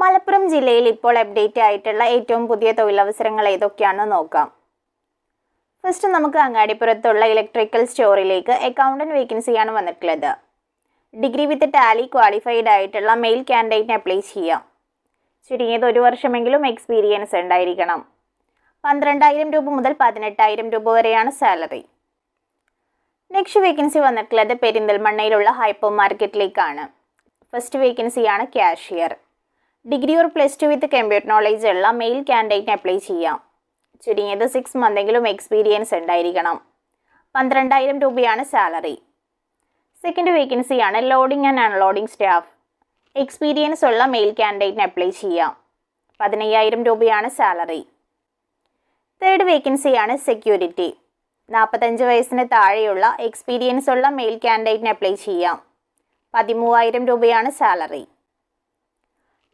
മലപ്പുറം ജില്ലയിൽ ഇപ്പോൾ അപ്ഡേറ്റ് ആയിട്ടുള്ള ഏറ്റവും പുതിയ തൊഴിലവസരങ്ങൾ ഏതൊക്കെയാണെന്ന് നോക്കാം. ഫസ്റ്റ് നമുക്ക് അങ്ങാടിപ്പുറത്തുള്ള ഇലക്ട്രിക്കൽ സ്റ്റോറിലേക്ക് അക്കൗണ്ടന്റ് വേക്കൻസിയാണ് വന്നിട്ടുള്ളത്. ഡിഗ്രി വിത്ത് ടാലി ക്വാളിഫൈഡ് ആയിട്ടുള്ള മെയിൽ കാൻഡിഡേറ്റിന് അപ്ലൈ ചെയ്യാം. ചുരുങ്ങിയത് ഒരു വർഷമെങ്കിലും എക്സ്പീരിയൻസ് ഉണ്ടായിരിക്കണം. പന്ത്രണ്ടായിരം രൂപ മുതൽ പതിനെട്ടായിരം രൂപ വരെയാണ് സാലറി നെക്സ്റ്റ് വേക്കൻസി വന്നിട്ടുള്ളത് പെരിന്തൽമണ്ണയിലുള്ള ഹൈപ്പർ മാർക്കറ്റിലേക്കാണ് ഫസ്റ്റ് വേക്കൻസിയാണ് cashier degree or plus two with computer knowledge ഉള്ള മെയിൽ കാൻഡിഡേറ്റിന് അപ്ലൈ ചെയ്യാം. ചുരുങ്ങിയത് സിക്സ് മന്തെങ്കിലും എക്സ്പീരിയൻസ് ഉണ്ടായിരിക്കണം. പന്ത്രണ്ടായിരം രൂപയാണ് സാലറി സെക്കൻഡ് വേക്കൻസിയാണ് loading and unloading staff experience ഉള്ള മെയിൽ കാൻഡിഡേറ്റിന് അപ്ലൈ ചെയ്യാം. പതിനയ്യായിരം രൂപയാണ് സാലറി തേർഡ് വേക്കൻസിയാണ് സെക്യൂരിറ്റി നാൽപ്പത്തഞ്ച് വയസ്സിന് താഴെയുള്ള എക്സ്പീരിയൻസ് ഉള്ള മെയിൽ കാൻഡിഡേറ്റിന് അപ്ലൈ ചെയ്യാം. പതിമൂവായിരം രൂപയാണ് സാലറി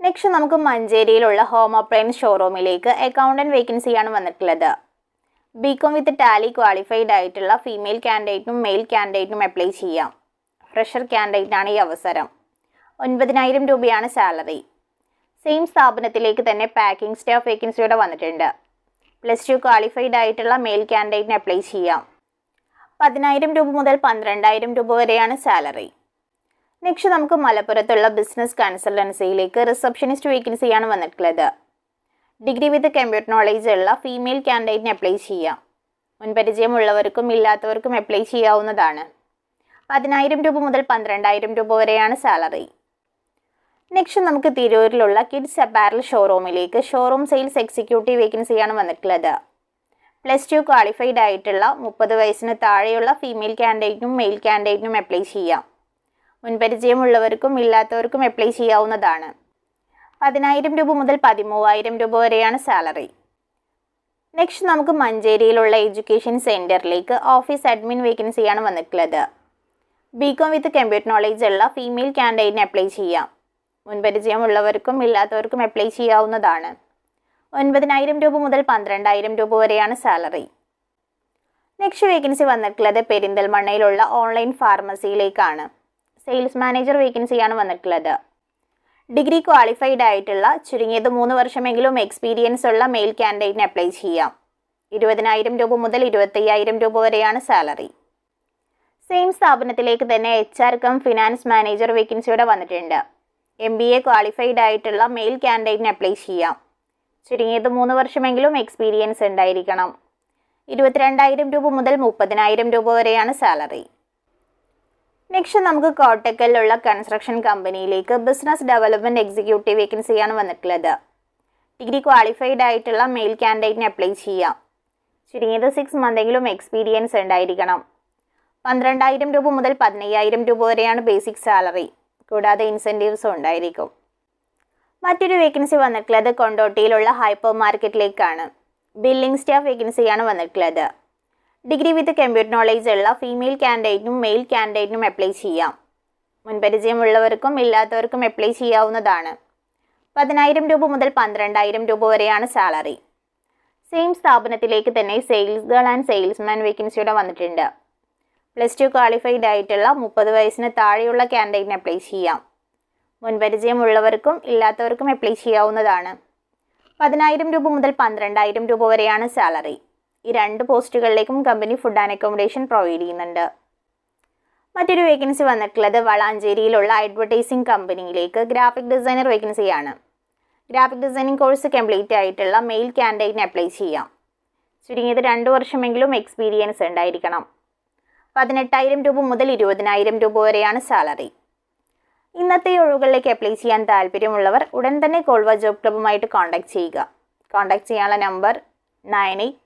നെക്സ്റ്റ് നമുക്ക് മഞ്ചേരിയിലുള്ള ഹോം അപ്ലയൻസ് ഷോറൂമിലേക്ക് അക്കൗണ്ടന്റ് വേക്കൻസിയാണ് വന്നിട്ടുള്ളത്. ബികോം വിത്ത് ടാലി ക്വാളിഫൈഡ് ആയിട്ടുള്ള ഫീമെയിൽ കാൻഡിഡേറ്റിനും മെയിൽ കാൻഡിഡേറ്റിനും അപ്ലൈ ചെയ്യാം. ഫ്രഷർ കാൻഡിഡേറ്റിനാണ് ഈ അവസരം. ഒൻപതിനായിരം രൂപയാണ് സാലറി സെയിം സ്ഥാപനത്തിലേക്ക് തന്നെ പാക്കിംഗ് സ്റ്റാഫ് വേക്കൻസിയോടെ വന്നിട്ടുണ്ട്. പ്ലസ് ടു ക്വാളിഫൈഡ് ആയിട്ടുള്ള മെയിൽ കാൻഡിഡേറ്റിന് അപ്ലൈ ചെയ്യാം. പതിനായിരം രൂപ മുതൽ പന്ത്രണ്ടായിരം രൂപ വരെയാണ് സാലറി നെക്സ്റ്റ് നമുക്ക് മലപ്പുറത്തുള്ള ബിസിനസ് കൺസൾട്ടൻസിയിലേക്ക് റിസപ്ഷനിസ്റ്റ് വേക്കൻസിയാണ് വന്നിട്ടുള്ളത്. ഡിഗ്രി വിത്ത് കമ്പ്യൂട്ടർ നോളേജ് ഉള്ള ഫീമെയിൽ കാൻഡിഡേറ്റിന് അപ്ലൈ ചെയ്യാം. മുൻപരിചയമുള്ളവർക്കും ഇല്ലാത്തവർക്കും അപ്ലൈ ചെയ്യാവുന്നതാണ്. പതിനായിരം രൂപ മുതൽ പന്ത്രണ്ടായിരം രൂപ വരെയാണ് സാലറി നെക്സ്റ്റ് നമുക്ക് തിരൂരിലുള്ള കിഡ്സ് അപ്പാരൽ ഷോറൂമിലേക്ക് ഷോറൂം സെയിൽസ് എക്സിക്യൂട്ടീവ് വേക്കൻസിയാണ് വന്നിട്ടുള്ളത്. പ്ലസ് ടു ക്വാളിഫൈഡ് ആയിട്ടുള്ള മുപ്പത് വയസ്സിന് താഴെയുള്ള ഫീമെയിൽ കാൻഡിഡേറ്റിനും മെയിൽ കാൻഡിഡേറ്റിനും അപ്ലൈ ചെയ്യാം. മുൻപരിചയമുള്ളവർക്കും ഇല്ലാത്തവർക്കും അപ്ലൈ ചെയ്യാവുന്നതാണ്. പതിനായിരം രൂപ മുതൽ പതിമൂവായിരം രൂപ വരെയാണ് സാലറി നെക്സ്റ്റ് നമുക്ക് മഞ്ചേരിയിലുള്ള എഡ്യൂക്കേഷൻ സെന്ററിലേക്ക് ഓഫീസ് അഡ്മിൻ വേക്കൻസിയാണ് വന്നിട്ടുള്ളത്. ബികോം വിത്ത് കമ്പ്യൂട്ടർ നോളേജ് ഉള്ള ഫീമെയിൽ ക്യാൻഡിഡേറ്റിന് അപ്ലൈ ചെയ്യാം. മുൻപരിചയമുള്ളവർക്കും ഇല്ലാത്തവർക്കും അപ്ലൈ ചെയ്യാവുന്നതാണ്. ഒൻപതിനായിരം രൂപ മുതൽ പന്ത്രണ്ടായിരം രൂപ വരെയാണ് സാലറി നെക്സ്റ്റ് വേക്കൻസി വന്നിട്ടുള്ളത് പെരിന്തൽമണ്ണയിലുള്ള ഓൺലൈൻ ഫാർമസിയിലേക്കാണ് സെയിൽസ് മാനേജർ വേക്കൻസിയാണ് വന്നിട്ടുള്ളത്. ഡിഗ്രി ക്വാളിഫൈഡ് ആയിട്ടുള്ള ചുരുങ്ങിയത് മൂന്ന് വർഷമെങ്കിലും എക്സ്പീരിയൻസ് ഉള്ള മെയിൽ ക്യാൻഡിഡേറ്റിന് അപ്ലൈ ചെയ്യാം. ഇരുപതിനായിരം രൂപ മുതൽ ഇരുപത്തയ്യായിരം രൂപ വരെയാണ് സാലറി സെയിം സ്ഥാപനത്തിലേക്ക് തന്നെ H R cum finance manager വേക്കൻസിയുടെ വന്നിട്ടുണ്ട്. എം ബി എ ക്വാളിഫൈഡ് ആയിട്ടുള്ള മെയിൽ ക്യാൻഡിഡേറ്റിന് അപ്ലൈ ചെയ്യാം. ചുരുങ്ങിയത് മൂന്ന് വർഷമെങ്കിലും എക്സ്പീരിയൻസ് ഉണ്ടായിരിക്കണം. ഇരുപത്തിരണ്ടായിരം രൂപ മുതൽ മുപ്പതിനായിരം രൂപ വരെയാണ് സാലറി നെക്സ്റ്റ് നമുക്ക് കോട്ടക്കലിലുള്ള കൺസ്ട്രക്ഷൻ കമ്പനിയിലേക്ക് ബിസിനസ് ഡെവലപ്മെന്റ് എക്സിക്യൂട്ടീവ് വേക്കൻസിയാണ് വന്നിട്ടുള്ളത്. ഡിഗ്രി ക്വാളിഫൈഡ് ആയിട്ടുള്ള മെയിൽ കാൻഡിഡേറ്റിന് അപ്ലൈ ചെയ്യാം. ചുരുങ്ങിയത് സിക്സ് മന്തെങ്കിലും എക്സ്പീരിയൻസ് ഉണ്ടായിരിക്കണം. പന്ത്രണ്ടായിരം രൂപ മുതൽ പതിനയ്യായിരം രൂപ വരെയാണ് ബേസിക് സാലറി കൂടാതെ ഇൻസെന്റീവ്സും ഉണ്ടായിരിക്കും. മറ്റൊരു വേക്കൻസി വന്നിട്ടുള്ളത് കൊണ്ടോട്ടിയിലുള്ള ഹൈപ്പർ മാർക്കറ്റിലേക്കാണ് ബില്ലിംഗ് സ്റ്റാഫ് വേക്കൻസിയാണ് വന്നിട്ടുള്ളത്. ഡിഗ്രി വിത്ത് കമ്പ്യൂട്ടർ നോളേജ് ഉള്ള ഫീമെയിൽ കാൻഡിഡേറ്റിനും മെയിൽ കാൻഡിഡേറ്റിനും അപ്ലൈ ചെയ്യാം. മുൻപരിചയമുള്ളവർക്കും ഇല്ലാത്തവർക്കും അപ്ലൈ ചെയ്യാവുന്നതാണ്. പതിനായിരം രൂപ മുതൽ പന്ത്രണ്ടായിരം രൂപ വരെയാണ് സാലറി സെയിം സ്ഥാപനത്തിലേക്ക് തന്നെ സെയിൽസ് ഗേൾ ആൻഡ് സെയിൽസ്മാൻ വേക്കൻസിയുടെ വന്നിട്ടുണ്ട്. പ്ലസ് ടു ക്വാളിഫൈഡ് ആയിട്ടുള്ള മുപ്പത് വയസ്സിന് താഴെയുള്ള കാൻഡിഡേറ്റിന് അപ്ലൈ ചെയ്യാം. മുൻപരിചയമുള്ളവർക്കും ഇല്ലാത്തവർക്കും അപ്ലൈ ചെയ്യാവുന്നതാണ്. പതിനായിരം രൂപ മുതൽ പന്ത്രണ്ടായിരം രൂപ വരെയാണ് സാലറി ഈ രണ്ട് പോസ്റ്റുകളിലേക്കും company food and accommodation provide ചെയ്യുന്നുണ്ട്. മറ്റൊരു വേക്കൻസി വന്നിട്ടുള്ളത് വളാഞ്ചേരിയിലുള്ള അഡ്വർടൈസിംഗ് കമ്പനിയിലേക്ക് ഗ്രാഫിക് ഡിസൈനർ വേക്കൻസിയാണ് ഗ്രാഫിക് ഡിസൈനിങ് കോഴ്സ് കംപ്ലീറ്റ് ആയിട്ടുള്ള മെയിൽ ക്യാൻഡിഡേറ്റിന് അപ്ലൈ ചെയ്യാം. ചുരുങ്ങിയത് രണ്ട് വർഷമെങ്കിലും എക്സ്പീരിയൻസ് ഉണ്ടായിരിക്കണം. പതിനെട്ടായിരം രൂപ മുതൽ ഇരുപതിനായിരം രൂപ വരെയാണ് സാലറി ഇന്നത്തെ ഒഴിവുകളിലേക്ക് അപ്ലൈ ചെയ്യാൻ താല്പര്യമുള്ളവർ ഉടൻ തന്നെ കോൾവ ജോബ് ക്ലബ്ബുമായിട്ട് കോൺടാക്ട് ചെയ്യുക. കോൺടാക്ട് ചെയ്യാനുള്ള number nine eight